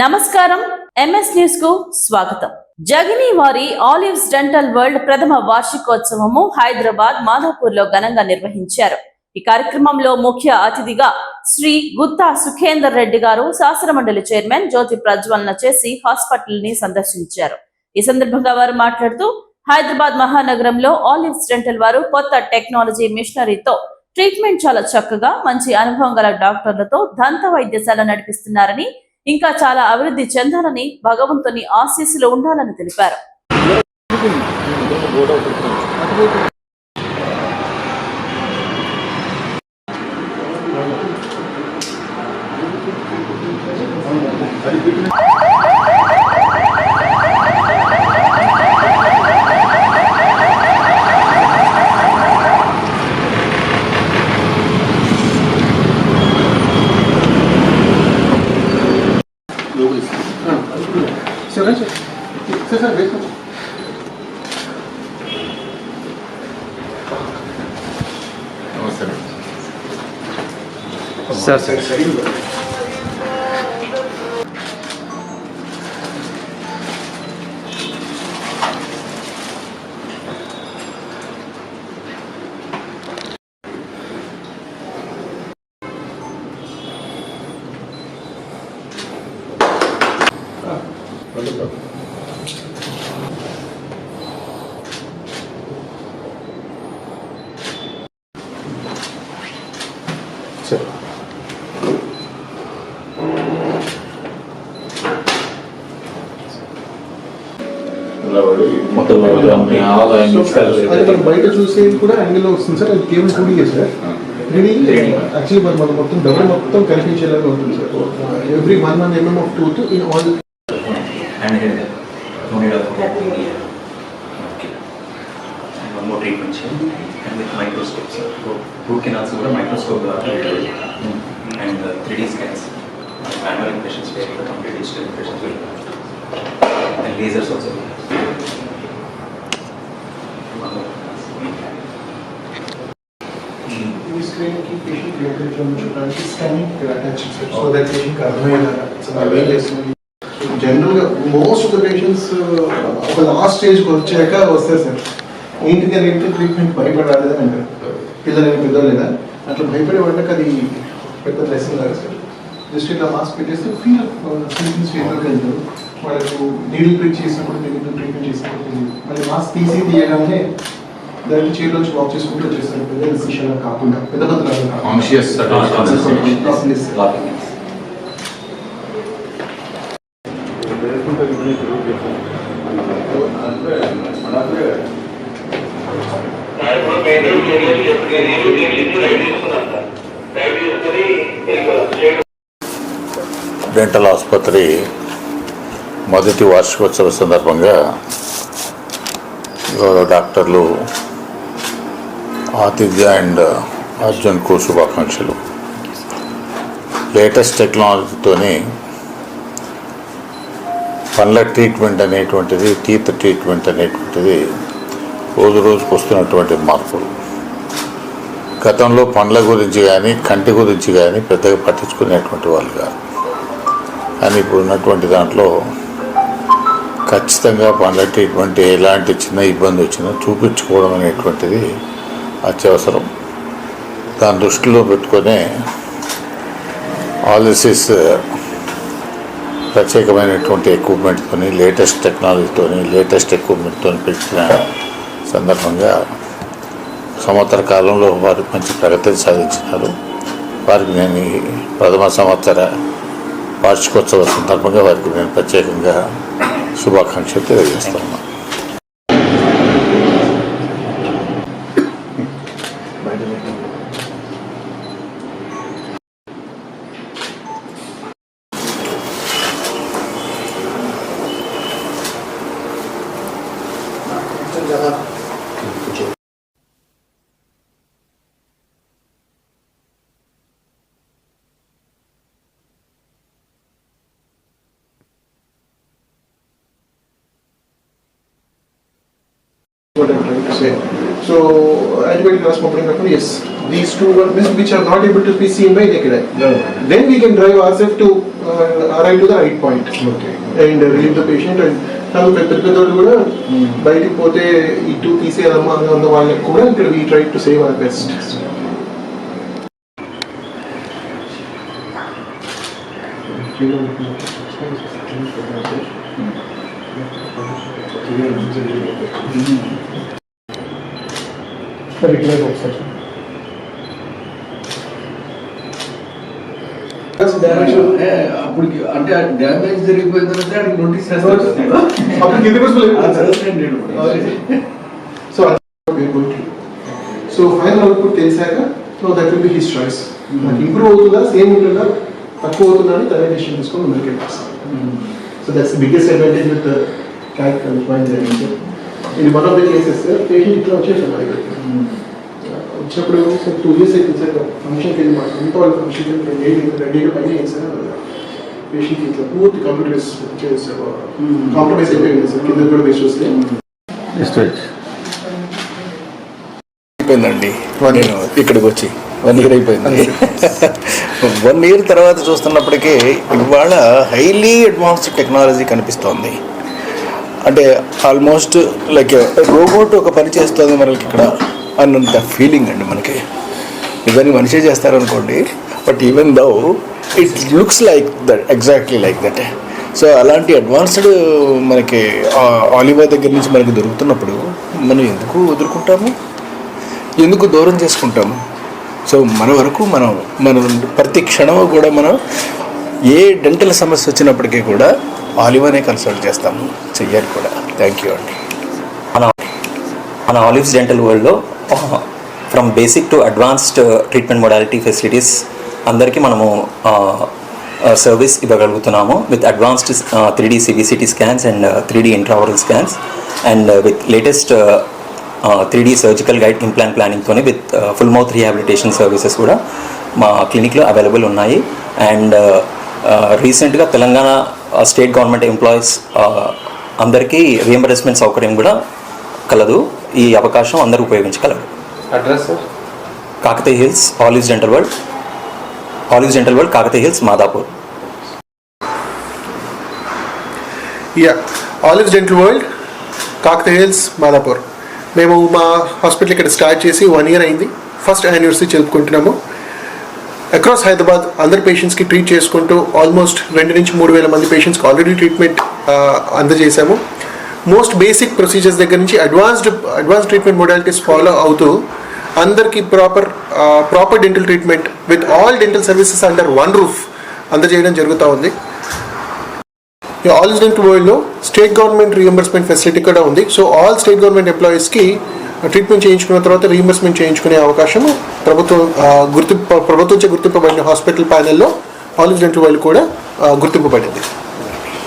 నమస్కారం. ఎంఎస్ న్యూస్కు స్వాగతం. జగిని వారి ఆలివ్స్ డెంటల్ వరల్డ్ ప్రథమ వార్షికోత్సవము హైదరాబాద్ మాధాపూర్లో ఘనంగా నిర్వహించారు. ఈ కార్యక్రమంలో ముఖ్య అతిథిగా శ్రీ గుత్తా సుఖేందర్ రెడ్డి గారు శాసనమండలి చైర్మన్ జ్యోతి ప్రజ్వలన చేసి హాస్పిటల్ని సందర్శించారు. ఈ సందర్భంగా వారు మాట్లాడుతూ హైదరాబాద్ మహానగరంలో ఆలివ్స్ డెంటల్ వారు కొత్త టెక్నాలజీ మిషనరీతో ట్రీట్మెంట్ చాలా చక్కగా మంచి అనుభవం గల డాక్టర్లతో దంత వైద్యశాల నడిపిస్తున్నారని ఇంకా చాలా అభివృద్ధి చెందాలని భగవంతుని ఆశీస్సులు ఉండాలని తెలిపారు. అది సార్ సార్ సార్ వేసుకోండి సార్ సార్ సార్ మొత్తం బయట చూసేది కూడా యాంగిల్లో వస్తుంది సార్ అది కేవలం two D sir three actually మరి మనం మొత్తం డబ్బు మొత్తం కనిపించేలాగా ఉంటుంది sir every one one MM of tooth in all and here no need of okay. And one more treatment here and with microscope sir. Root canals కూడా microscope ద్వారా and uh, 3D scans. Manual impressions where the complete digital impressions will and lasers also. One more. ఈ స్క్రీన్కి patient లోపల చూడడానికి scanning attach that patient అర్థమయ్యేలాగా so అవి ఏం చేస్తుంది జనరల్గా మోస్ట్ ఆఫ్ ద పేషెంట్స్ ఒక లాస్ట్ స్టేజ్కి వచ్చాక వస్తారు సార్. ఏంటిది అని ఏంటి ట్రీట్మెంట్ భయపడాలి అంటారు. పిల్లలు పెద్దలు లేదా అట్లా భయపడే వాళ్ళకి అది పెద్ద లెసన్ లాగా సార్. జస్ట్ ఇట్లా మాస్క్ పెట్టేస్తే ఫీల్ ట్రీట్మెంట్ స్టేట్లోకి వెళ్తారు. వాళ్ళకు నీడిల్ ప్రిక్ చేసినప్పుడు తెలియదు ట్రీట్మెంట్ చేసినప్పుడు మళ్ళీ మాస్క్ తీసి తీయగానే దాన్ని చైర్లోంచి వాక్ చేసుకుంటూ వచ్చేస్తారు. పెద్ద డిసిషన్ కాకుండా పెద్ద పెద్ద డెంటల్ ఆసుపత్రి మొదటి వార్షికోత్సవ సందర్భంగా గౌరవ డాక్టర్లు ఆతిథ్య అండ్ అర్జున్కు శుభాకాంక్షలు. లేటెస్ట్ టెక్నాలజీతోనే పళ్ళ ట్రీట్మెంట్ అనేటువంటిది టీత్ ట్రీట్మెంట్ అనేటువంటిది రోజు రోజుకు వస్తున్నటువంటి మార్పులు. గతంలో పండ్ల గురించి కానీ కంటి గురించి కానీ పెద్దగా పట్టించుకునేటువంటి వాళ్ళు కాదు. కానీ ఇప్పుడు ఉన్నటువంటి దాంట్లో ఖచ్చితంగా పండ్ల ట్రీట్మెంట్ ఎలాంటి చిన్న ఇబ్బంది వచ్చినా చూపించుకోవడం అనేటువంటిది అత్యవసరం. దాని దృష్టిలో పెట్టుకునే ఆలిసిస్ ప్రత్యేకమైనటువంటి ఎక్విప్మెంట్తోని లేటెస్ట్ టెక్నాలజీతోని లేటెస్ట్ ఎక్విప్మెంట్తో పెట్టిన సందర్భంగా సంవత్సర కాలంలో వారు మంచి ప్రగతిని సాధించినారు. వారికి నేను ప్రథమ సంవత్సర వార్షికోత్సవ సందర్భంగా వారికి నేను ప్రత్యేకంగా శుభాకాంక్షలు తెలియజేస్తున్నాను what I'm trying to say. So antibiotic cross పంపడం కాకుండా yes these two ones which are not able to be seen by naked eye. Then we can drive ourselves to uh, arrive to the right point okay and relieve the patient and తను పెద్ద పెద్దోళ్ళు కూడా బయటికి పోతే ఇటు తీసేయాలమ్మా అని ఉన్న వాళ్ళకి కూడా ఇక్కడ we try to save our best అప్పుడు అంటే డ్యామేజ్ జరిగిపోయిన తర్వాత notice so so final output తెలిసాక so that will be his choice నాకు ఇంప్రూవ్ అవుతుందా సేమ్ ఉంటుందా తక్కువ అవుతుందా అని తనే డిసిషన్ తీసుకొని వెళ్ళిస్తాను so that's biggest advantage with character mind ఇది one of the cases patient ఇట్లా వచ్చేసాను దగ్గరికి వచ్చినప్పుడు సార్ టూ ఇయర్స్ అయిపోయింది సార్ ఫంక్షన్కి వెళ్ళి మాకు ఇంత వాళ్ళ ఫంక్షన్కి వెళ్ళి రెండు రెండు పని సార్ పేషెంట్ ఇట్లా పూర్తి కంప్యూటర్స్ చేసారు కాంప్రమైజ్ అయిపోయింది సార్ కింద కూడా వేసి వస్తే అయిపోయిందండి. నేను ఇక్కడికి వచ్చి. వన్ ఇయర్ అయిపోయింది. వన్ ఇయర్ తర్వాత చూస్తున్నప్పటికీ ఇవాళ హైలీ అడ్వాన్స్డ్ టెక్నాలజీ కనిపిస్తోంది. అంటే ఆల్మోస్ట్ లైక్ రోబోట్ ఒక పని చేస్తుంది మనకి ఇక్కడ అన్నంత ఫీలింగ్ అండి మనకి. ఇవన్నీ మనిషే చేస్తారనుకోండి but even though it looks like that exactly like that so అలాంటి అడ్వాన్స్డ్ మనకి ఆలివా దగ్గర నుంచి మనకి దొరుకుతున్నప్పుడు మనం ఎందుకు వదులుకుంటాము? ఎందుకు దూరం చేసుకుంటాము? సో మన వరకు మనం మనం ప్రతి క్షణం కూడా మనం ఏ డెంటల్ సమస్య వచ్చినప్పటికీ కూడా ఆలివానే కన్సల్ట్ చేస్తాము చెయ్యాలి కూడా. థ్యాంక్ యూ అండి. మన మన ఆలివ్స్ డెంటల్ వరల్డ్లో from basic to advanced treatment modality facilities అందరికీ మనము service ఇవ్వగలుగుతున్నాము with advanced three D CBCT scans and three D intraoral scans and with latest three D surgical guide implant ప్లానింగ్తోనే with full mouth rehabilitation services కూడా మా క్లినిక్లో available ఉన్నాయి. And రీసెంట్గా Telangana state government employees అందరికీ reimbursement సౌకర్యం కూడా కలదు. ఈ అవకాశం అందరూ ఉపయోగించగలరు. Address sir Kakatiya Hills Olives Dental World Olives Dental World Kakatiya Hills Madhapur. Yeah Olives Dental World Kakatiya Hills Madhapur. మేము మా హాస్పిటల్ ఇక్కడ స్టార్ట్ చేసి వన్ ఇయర్ అయింది. ఫస్ట్ యానివర్సరీ జరుపుకుంటున్నాము. అక్రాస్ హైదరాబాద్ అందరు పేషెంట్స్కి ట్రీట్ చేసుకుంటూ ఆల్మోస్ట్ రెండు నుంచి మూడు వేల మంది పేషెంట్స్కి ఆల్రెడీ ట్రీట్మెంట్ అందజేశాము. మోస్ట్ బేసిక్ ప్రొసీజర్స్ దగ్గర నుంచి advanced advance treatment modalities follow అవుతూ అందరికీ proper proper dental treatment with all dental services under one roof అందజేయడం జరుగుతూ ఉంది. ఆల్ ఇన్సిడెంట్ వరల్డ్లో స్టేట్ గవర్నమెంట్ రీఎంబర్స్మెంట్ ఫెసిలిటీ కూడా ఉంది. సో ఆల్ స్టేట్ గవర్నమెంట్ ఎంప్లాయీస్కి ట్రీట్మెంట్ చేయించుకున్న తర్వాత రీఎంబర్స్మెంట్ చేయించుకునే అవకాశం ప్రభుత్వం గుర్తింపు ప్రభుత్వంచే గుర్తింపబడిన హాస్పిటల్ ప్యానెల్లో ఆల్ ఇన్సిడెంట్ వరల్డ్ కూడా గుర్తింపబడింది.